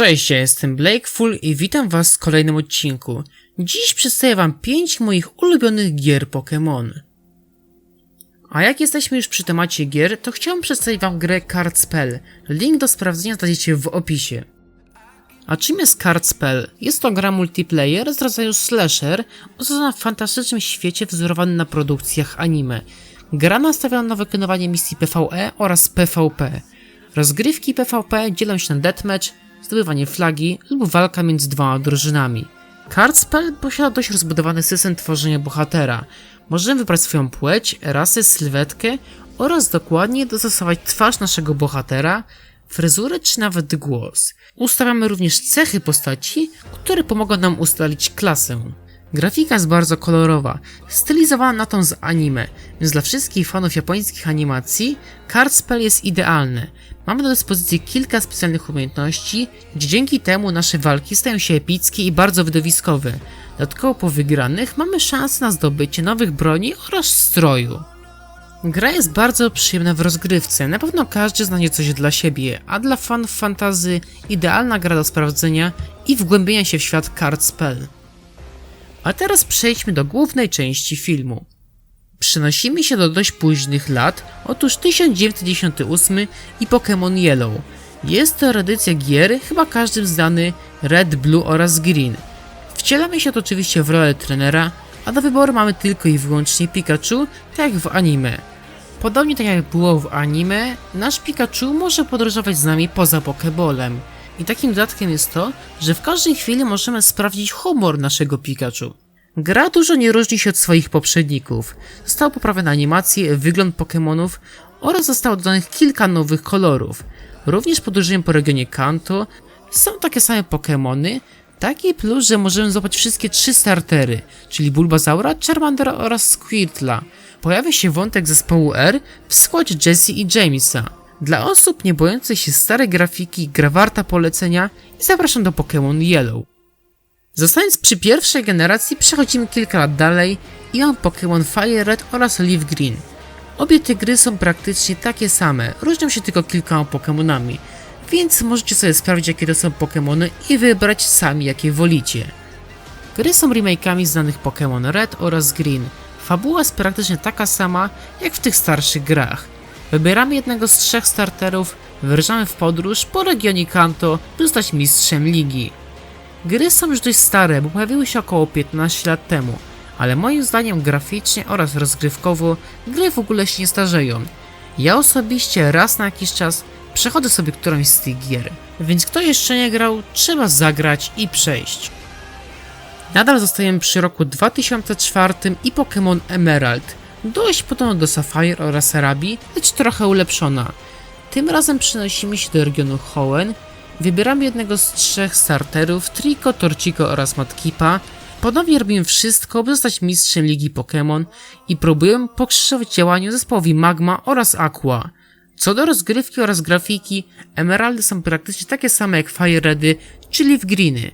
Cześć, ja jestem Blakeful i witam was w kolejnym odcinku. Dziś przedstawię wam 5 moich ulubionych gier Pokémon. A jak jesteśmy już przy temacie gier, to chciałbym przedstawić wam grę Card Spell. Link do sprawdzenia znajdziecie w opisie. A czym jest Card Spell? Jest to gra multiplayer z rodzaju slasher, osadzona w fantastycznym świecie wzorowany na produkcjach anime. Gra nastawiona na wykonywanie misji PvE oraz PvP. Rozgrywki PvP dzielą się na deathmatch, zdobywanie flagi lub walka między dwoma drużynami. Cardspell posiada dość rozbudowany system tworzenia bohatera. Możemy wybrać swoją płeć, rasę, sylwetkę oraz dokładnie dostosować twarz naszego bohatera, fryzurę czy nawet głos. Ustawiamy również cechy postaci, które pomogą nam ustalić klasę. Grafika jest bardzo kolorowa, stylizowana na tą z anime, więc dla wszystkich fanów japońskich animacji Cardspell jest idealny. Mamy do dyspozycji kilka specjalnych umiejętności, gdzie dzięki temu nasze walki stają się epickie i bardzo widowiskowe. Dodatkowo po wygranych mamy szansę na zdobycie nowych broni oraz stroju. Gra jest bardzo przyjemna w rozgrywce, na pewno każdy znajdzie coś dla siebie, a dla fanów fantazy idealna gra do sprawdzenia i wgłębienia się w świat Card Spell. A teraz przejdźmy do głównej części filmu. Przenosimy się do dość późnych lat, otóż 1998 i Pokémon Yellow. Jest to edycja gier, chyba każdym znany Red, Blue oraz Green. Wcielamy się to oczywiście w rolę trenera, a do wyboru mamy tylko i wyłącznie Pikachu, tak jak w anime. Podobnie tak jak było w anime, nasz Pikachu może podróżować z nami poza Pokebolem. I takim dodatkiem jest to, że w każdej chwili możemy sprawdzić humor naszego Pikachu. Gra dużo nie różni się od swoich poprzedników. Zostały poprawione animacje, wygląd Pokémonów oraz zostało dodanych kilka nowych kolorów. Również podróżujemy po regionie Kanto, są takie same Pokémony, taki plus, że możemy złapać wszystkie trzy startery, czyli Bulbasaura, Charmandera oraz Squirtla. Pojawia się wątek zespołu R w składzie Jessie i Jamesa. Dla osób nie bojących się starej grafiki, gra warta polecenia i zapraszam do Pokémon Yellow. Zostając przy pierwszej generacji, przechodzimy kilka lat dalej i mam Pokémon Fire Red oraz Leaf Green. Obie te gry są praktycznie takie same, różnią się tylko kilkoma Pokémonami, więc możecie sobie sprawdzić jakie to są Pokémony i wybrać sami jakie wolicie. Gry są remake'ami znanych Pokémon Red oraz Green. Fabuła jest praktycznie taka sama jak w tych starszych grach. Wybieramy jednego z trzech starterów, wyruszamy w podróż po regionie Kanto, by zostać mistrzem ligi. Gry są już dość stare, bo pojawiły się około 15 lat temu, ale moim zdaniem graficznie oraz rozgrywkowo gry w ogóle się nie starzeją. Ja osobiście raz na jakiś czas przechodzę sobie którąś z tych gier, więc kto jeszcze nie grał, trzeba zagrać i przejść. Nadal zostajemy przy roku 2004 i Pokémon Emerald, dość podobno do Sapphire oraz Arabii, lecz trochę ulepszona. Tym razem przenosimy się do regionu Hoenn, wybieramy jednego z trzech starterów, Trico, Torchico oraz Matkipa, Ponownie robimy wszystko, by zostać mistrzem Ligi Pokémon i próbujemy pokrzyżować działaniu zespołowi Magma oraz Aqua. Co do rozgrywki oraz grafiki, Emeraldy są praktycznie takie same jak Fire Redy, czyli w Greeny.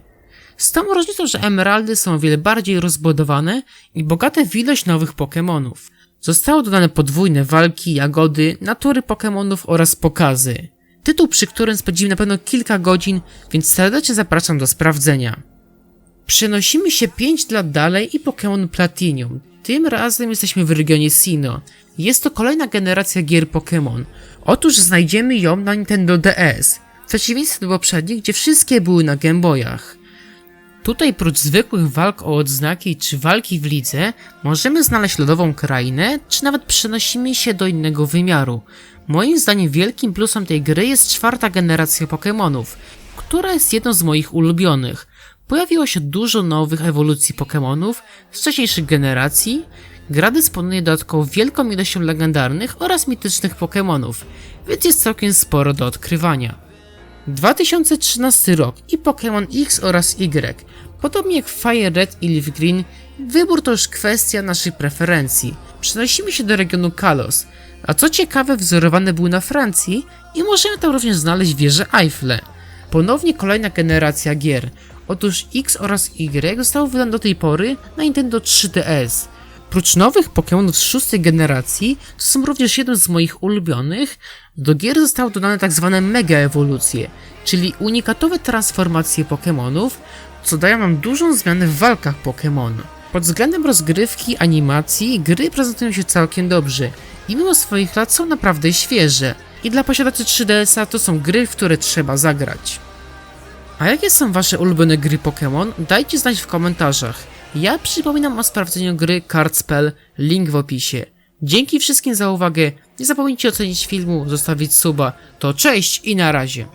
Z tą różnicą, że Emeraldy są o wiele bardziej rozbudowane i bogate w ilość nowych Pokémonów. Zostało dodane podwójne walki, jagody, natury Pokémonów oraz pokazy. Tytuł, przy którym spędzimy na pewno kilka godzin, więc serdecznie zapraszam do sprawdzenia. Przenosimy się 5 lat dalej i Pokémon Platinum. Tym razem jesteśmy w regionie Sinnoh. Jest to kolejna generacja gier Pokémon. Otóż znajdziemy ją na Nintendo DS, w przeciwieństwie do poprzednich, gdzie wszystkie były na Game Boyach. Tutaj prócz zwykłych walk o odznaki czy walki w lidze, możemy znaleźć lodową krainę, czy nawet przenosimy się do innego wymiaru. Moim zdaniem wielkim plusem tej gry jest czwarta generacja Pokémonów, która jest jedną z moich ulubionych. Pojawiło się dużo nowych ewolucji Pokémonów z wcześniejszych generacji. Gra dysponuje dodatkowo wielką ilością legendarnych oraz mitycznych Pokémonów, więc jest całkiem sporo do odkrywania. 2013 rok i Pokémon X oraz Y. Podobnie jak Fire Red i Leaf Green, wybór to już kwestia naszych preferencji. Przenosimy się do regionu Kalos, a co ciekawe wzorowany był na Francji i możemy tam również znaleźć wieżę Eiffle. Ponownie kolejna generacja gier. Otóż X oraz Y zostały wydane do tej pory na Nintendo 3DS. Prócz nowych Pokémonów z szóstej generacji, to są również jednym z moich ulubionych, do gier zostały dodane tak zwane mega ewolucje, czyli unikatowe transformacje Pokémonów, co daje nam dużą zmianę w walkach Pokémon. Pod względem rozgrywki, animacji, gry prezentują się całkiem dobrze i mimo swoich lat są naprawdę świeże. I dla posiadaczy 3DS-a to są gry, w które trzeba zagrać. A jakie są wasze ulubione gry Pokémon? Dajcie znać w komentarzach. Ja przypominam o sprawdzeniu gry Cardspell, link w opisie. Dzięki wszystkim za uwagę, nie zapomnijcie ocenić filmu, zostawić suba. To cześć i na razie.